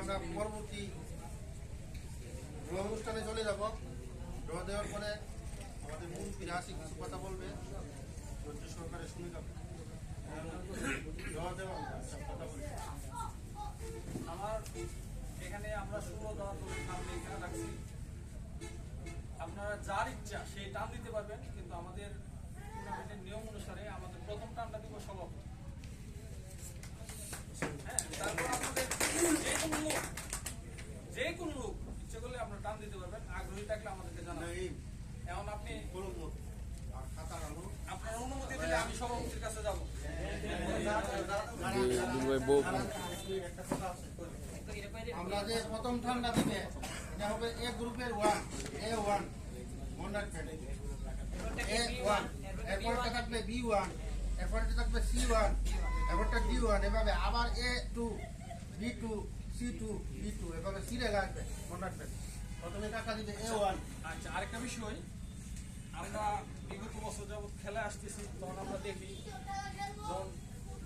আমরা পরবর্তী অনুষ্ঠানে চলে যাব। ড্র দেওয়ার পরে আমাদের মূল ফিরাসি কিছু কথা বলবে। ধৈর্য সরকারের যাবে ড্র দেওয়া কথা বলবে। আমার এখানে আমরা দেওয়ার সামনে এখানে রাখছি। আপনারা যার ইচ্ছা সেই টান দিতে পারবেন, কিন্তু আমাদের টুর্নামেন্টের নিয়ম অনুসারে আমাদের প্রথম টানটা দিব সভাপতি। হ্যাঁ তারপর আপনাদের যে কোনো লোক যে কোনো লোক ইচ্ছে করলে আপনারা টান দিতে পারবেন আগ্রহী থাকলে আমাদেরকে জানাবেন এখন আপনি কলম মত আর খাতা আনো আপনার অনুমতি দিলে আমি সভাপতির কাছে যাব। দুর্বাই বউ একটা কথা আছে আমরা যে প্রথম ঠান্ডা দিবে এটা হবে এ গ্রুপের ওয়ান এ ওয়ান রাখবেন এ ওয়ান এরপরটা থাকবে বি ওয়ান এরপরটা থাকবে সি ওয়ান এরপরটা ডি ওয়ান এভাবে আবার A two B two C two B two এভাবে সিরিয়াল আসবে মনে রাখবেন প্রথমে এ ওয়ান। আচ্ছা আরেকটা বিষয়। আমরা বিগত বছর যাবত খেলা আসতেছি তখন আমরা দেখি যখন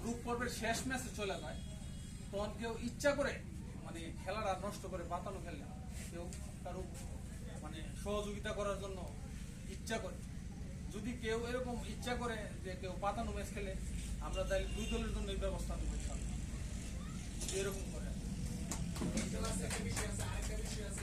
গ্রুপ পর্বের শেষ ম্যাচে চলে যায় তখন কেউ ইচ্ছা করে মানে খেলাটা নষ্ট করে বাতানো খেলে কেউ কারও মানে সহযোগিতা করার জন্য ইচ্ছা করে। যদি কেউ এরকম ইচ্ছা করে যে কেউ পাতানো ম্যাচ খেলে আমরা তাই দুই দলের জন্য এই ব্যবস্থা নেব এরকম করে। একটা বিষয় আছে আরেকটা বিষয় আছে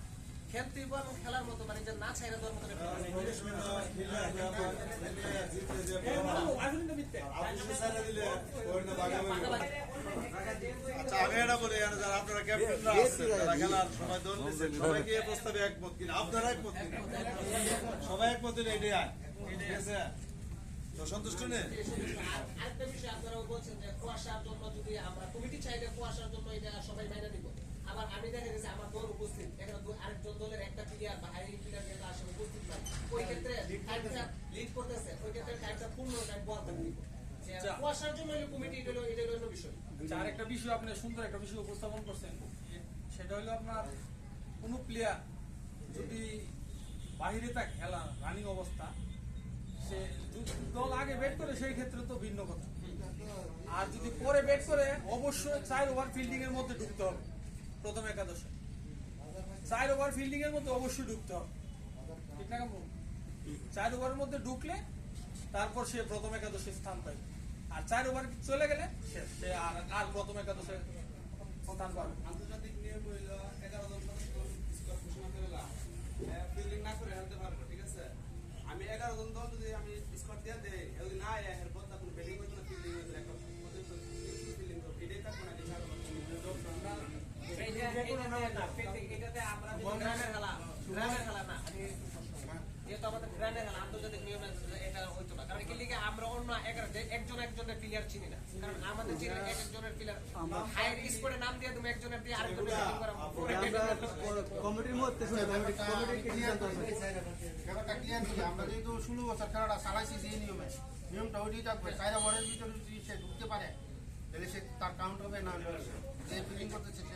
হইব এবং খেলার মতো মানে যে না ছাইরা দেওয়ার মতো আচ্ছা আমি এটা বলি যারা আপনারা ক্যাপ্টেনরা আছেন যারা খেলার সময় দল দিচ্ছেন সবাইকে এই প্রস্তাবে একমত কিনা? আপনারা একমত কিনা? সবাই একমত হলে এটাই আয়। ঠিক আছে? তো সন্তুষ্ট নেই আরেকটা বিষয় আপনারাও বলছেন যে কুয়াশার জন্য যদি আমরা কমিটি চাইলে কুয়াশার জন্য এটা সবাই মেনে নিব। আবার আমি দেখা গেছে আমার দল উপস্থিত। এখানে আরেকজন দলের একটা প্লেয়ার বা হাই প্লেয়ার যেটা আসে উপস্থিত নাই। ওই ক্ষেত্রে লিড করতেছে। ওই ক্ষেত্রে টাইমটা পূর্ণ টাইম বল যে আচ্ছা। কুয়াশার জন্য কমিটি এটা হলো এটা হলো বিষয়। আচ্ছা, আরেকটা বিষয় আপনি সুন্দর একটা বিষয় উপস্থাপন করছেন। সেটা হলো আপনার কোনো প্লেয়ার যদি বাহিরে তা খেলা রানিং অবস্থা সে দল আগে ব্যাট করে সেই ক্ষেত্রে তো ভিন্ন কথা। আর যদি পরে ব্যাট করে অবশ্যই চার ওভার ফিল্ডিং এর মধ্যে ঢুকতে হবে। প্রথম একাদশে। চার ওভার ফিল্ডিং এর মধ্যে অবশ্যই ঢুকতে হবে। ঠিক না চার ওভারের মধ্যে ঢুকলে তারপর সে প্রথম একাদশে স্থান পাবে আর চার ওভার চলে গেলে সে আর প্রথম একাদশে স্থান পাবে আন্তর্জাতিক নিয়ম হইল এগারো জন ঘোষণা করে ফিল্ডিং না করে খেলতে পারব, ঠিক আছে? আমি এগারো জন দল যদি আমি স্কোর দিয়ে দেয় না আয় এর আমরা অন্য একজন একজনের প্লেয়ার চিনি না কারণ আমাদের চিনি এক একজনের প্লেয়ার হায়ার স্কোরে নাম দিয়ে তুমি একজনের দিয়ে আরেকজনের কমিটির মধ্যে ব্যাপারটা ক্লিয়ার ছিল আমরা যেহেতু ষোলো বছর খেলাটা চালাইছি যে নিয়মে নিয়মটা ওইটাই থাকবে চার ওভারের ভিতরে যদি সে ঢুকতে পারে তাহলে সে তার কাউন্ট হবে না যে ফিলিং করতেছে সে।